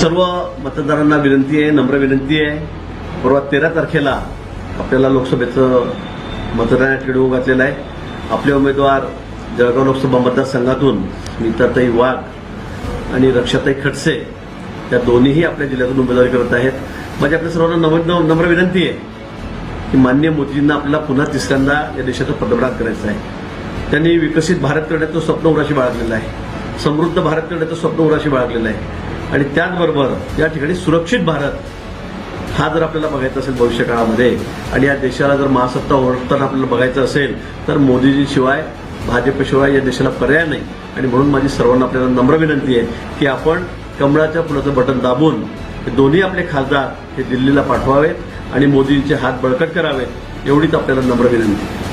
सर्व मतदारांना विनंती आहे नम्र विनंती आहे. परवा तेरा तारखेला आपल्याला लोकसभेचं मतदान या घातलेलं आहे. आपले उमेदवार जळगाव लोकसभा मतदारसंघातून मित्रताई वाघ आणि रक्षाताई खडसे या दोन्हीही आपल्या जिल्ह्यातून उमेदवारी करत आहेत. माझी आपल्या सर्वांना नम्र नम्र विनंती आहे की मान्य मोदीजींना आपल्याला पुन्हा तिसऱ्यांदा या देशाचं पंतप्रधान करायचं आहे. त्यांनी विकसित भारत करण्याचं स्वप्न उराशी बाळगलेलं आहे. समृद्ध भारत करण्याचं स्वप्न उराशी बाळगलेलं आहे. आणि त्याचबरोबर या ठिकाणी सुरक्षित भारत हा जर आपल्याला बघायचा असेल भविष्य काळामध्ये आणि या देशाला जर महासत्ता ओळखताना आपल्याला बघायचं असेल तर मोदीजीशिवाय भाजपशिवाय या देशाला पर्याय नाही आणि म्हणून माझी सर्वांना आपल्याला नम्र विनंती आहे की आपण कमळाच्या फुलाचं बटन दाबून हे दोन्ही आपले खासदार हे दिल्लीला पाठवावेत आणि मोदींचे हात बळकट करावेत एवढीच आपल्याला नम्र विनंती आहे.